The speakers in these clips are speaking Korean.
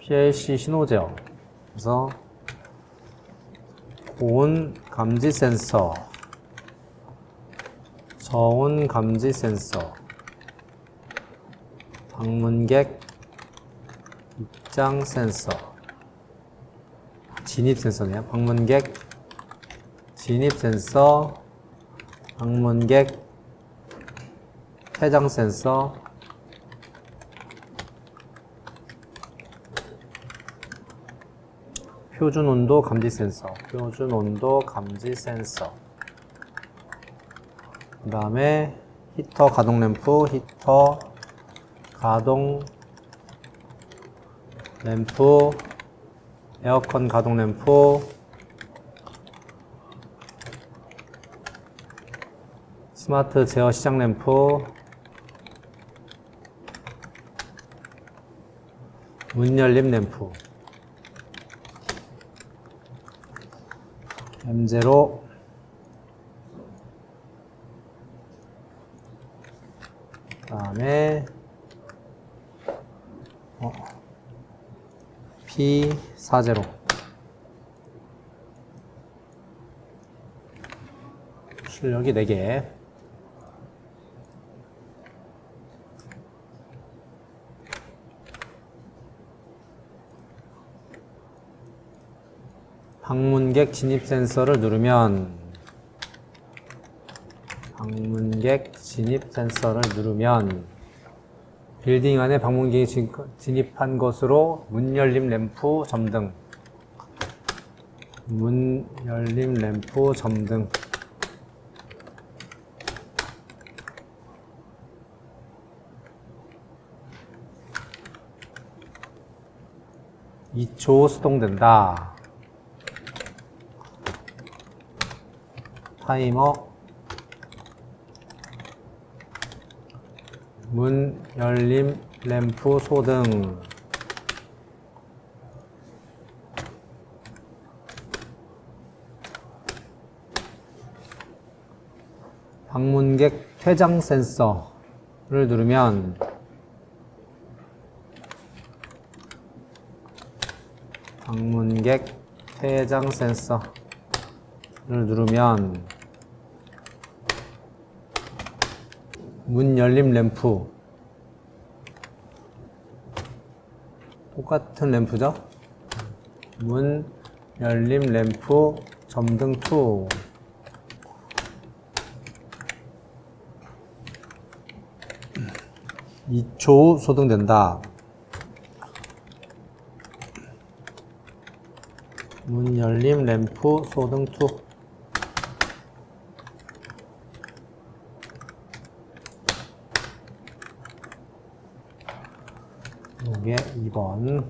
PLC 신호 제어. 그래서 고온 감지 센서, 저온 감지 센서, 방문객 입장 센서, 진입 센서네요. 방문객 진입 센서, 방문객 퇴장 센서, 표준 온도 감지 센서, 표준 온도 감지 센서. 그 다음에 히터 가동 램프, 히터 가동 램프, 에어컨 가동 램프, 스마트 제어 시작 램프, 문 열림 램프. M0 다음에 어, P40 출력이 4개 방문객 진입 센서를 누르면 방문객 진입 센서를 누르면 빌딩 안에 방문객이 진- 진입한 것으로 문 열림 램프 점등. 문 열림 램프 점등. (2초) 수동된다 타이머. 문 열림 램프 소등. 방문객 퇴장 센서를 누르면 방문객 퇴장 센서를 누르면 문 열림 램프 똑같은 램프죠? 문 열림 램프 점등 2 2초 소등된다. 문 열림 램프 소등 2 요게 2번.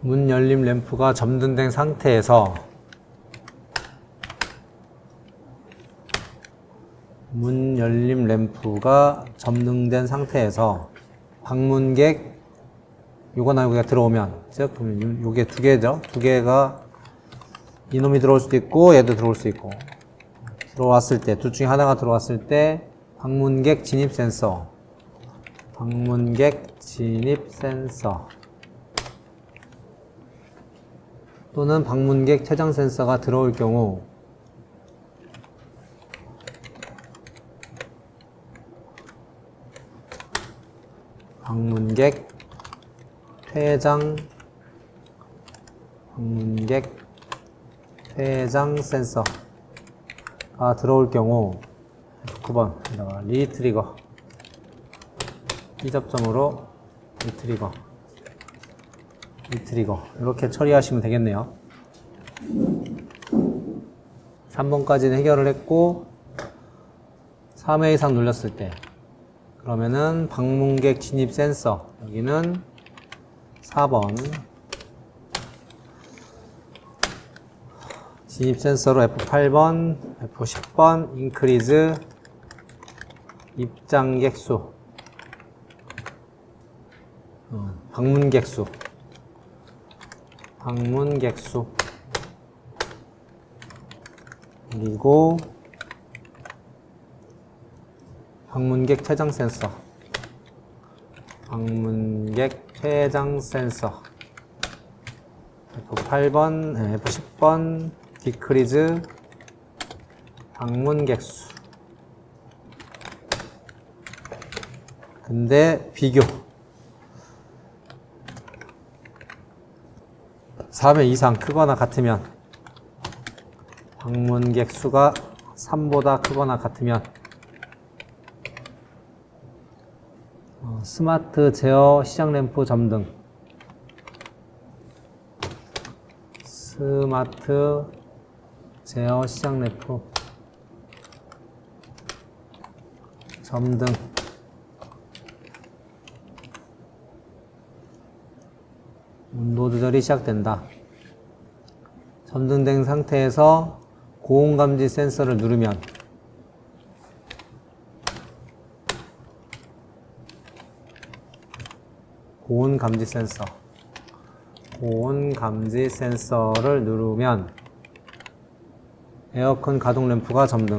문 열림 램프가 점등된 상태에서 문 열림 램프가 점등된 상태에서 방문객 요거나 여기가 들어오면 즉 요- 요게 두 개죠? 두 개가 이놈이 들어올 수도 있고 얘도 들어올 수 있고 들어왔을 때, 둘 중에 하나가 들어왔을 때, 방문객 진입 센서, 방문객 진입 센서, 또는 방문객 퇴장 센서가 들어올 경우, 방문객 퇴장, 방문객 퇴장 센서, 가 들어올 경우 9번 리트리거. 이 접점으로 리트리거. 리트리거. 이렇게 처리하시면 되겠네요. 3번까지는 해결을 했고 3회 이상 눌렸을 때. 그러면은 방문객 진입 센서. 여기는 4번. 진입 센서로 F8번, F10번, 인크리즈, 입장객 수, 어, 방문객 수, 방문객 수, 그리고 방문객 퇴장 센서. 방문객 퇴장 센서. F8번, F10번, 디크리즈, 방문객 수. 근데 비교. 4배 이상 크거나 같으면 방문객 수가 3보다 크거나 같으면 어, 스마트 제어 시장 램프 점등 스마트 제어 시장 램프 점등 온도 조절이 시작된다. 점등된 상태에서 고온 감지 센서를 누르면 고온 감지 센서 고온 감지 센서를 누르면 에어컨 가동 램프가 점등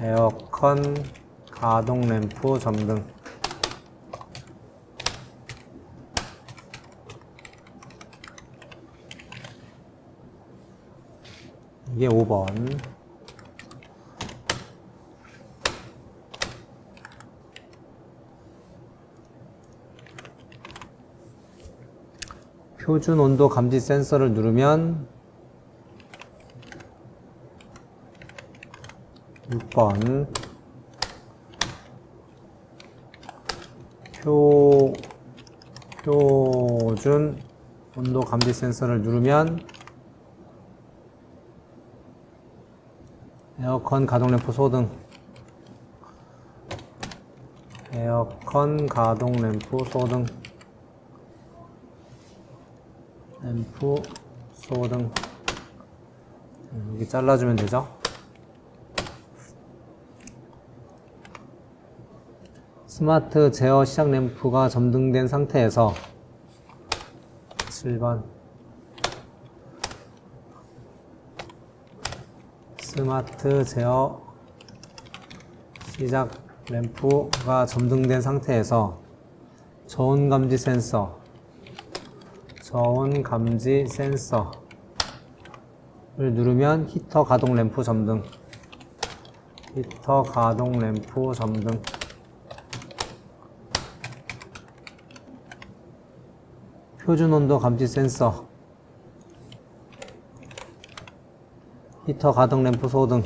에어컨 가동 램프 점등 이게 5번. 표준 온도 감지 센서를 누르면 6번. 표 표준 온도 감지 센서를 누르면 에어컨 가동 램프 소등. 에어컨 가동 램프 소등. 램프 소등. 음, 여기 잘라주면 되죠 스마트 제어 시작 램프가 점등된 상태에서 7번. 스마트 제어 시작 램프가 점등된 상태에서 저온 감지 센서 저온 감지 센서를 누르면 히터 가동 램프 점등. 히터 가동 램프 점등 표준 온도 감지 센서 히터 가동 램프 소등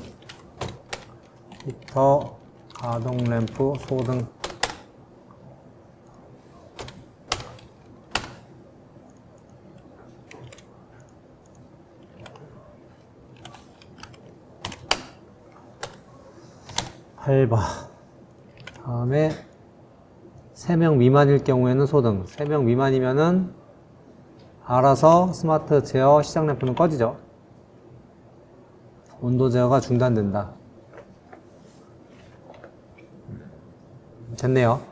히터 가동 램프 소등. 팔번. 다음에 3명 미만일 경우에는 소등. 3명 미만이면은 알아서 스마트 제어 시작 램프는 꺼지죠 온도 제어가 중단된다. 됐네요.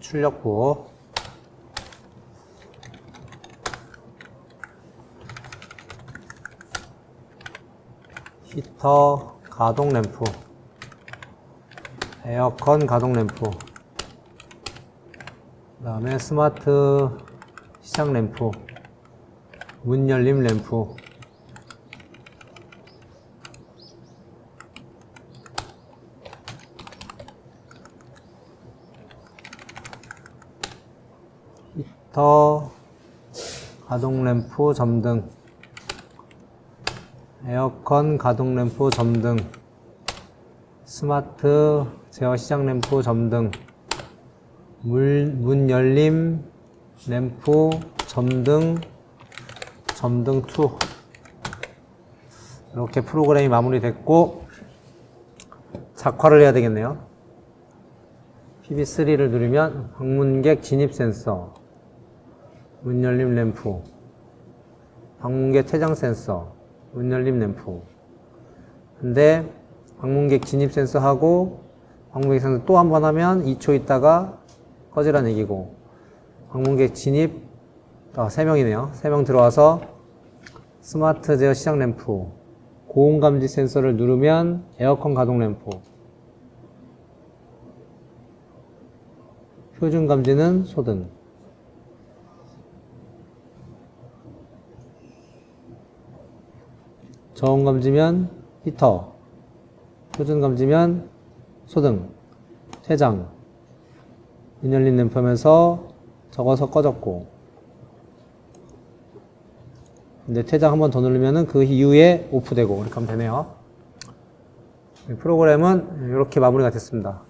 출력부. 히터 가동 램프. 에어컨 가동 램프. 그 다음에 스마트 시작 램프. 문 열림 램프. 히터 가동 램프 점등. 에어컨 가동 램프 점등. 스마트 제어 시작 램프 점등 물, 문 열림 램프 점등 점등 2 이렇게 프로그램이 마무리됐고 작화를 해야 되겠네요. PB3를 누르면 방문객 진입 센서, 문 열림 램프, 방문객 퇴장 센서, 문 열림 램프. 근데 방문객 진입 센서하고 방문객 센서 또 한 번 하면 2초 있다가 꺼지라는 얘기고 방문객 진입 아, 3명이네요. 3명 들어와서 스마트 제어 시작 램프 고온 감지 센서를 누르면 에어컨 가동 램프. 표준 감지는 소등. 저온 감지면 히터. 표준 감지면 소등. 퇴장. 문 열린 램프면서 적어서 꺼졌고. 근데 퇴장 한 번 더 누르면은 그 이후에 오프되고 이렇게 하면 되네요. 이 프로그램은 이렇게 마무리가 됐습니다.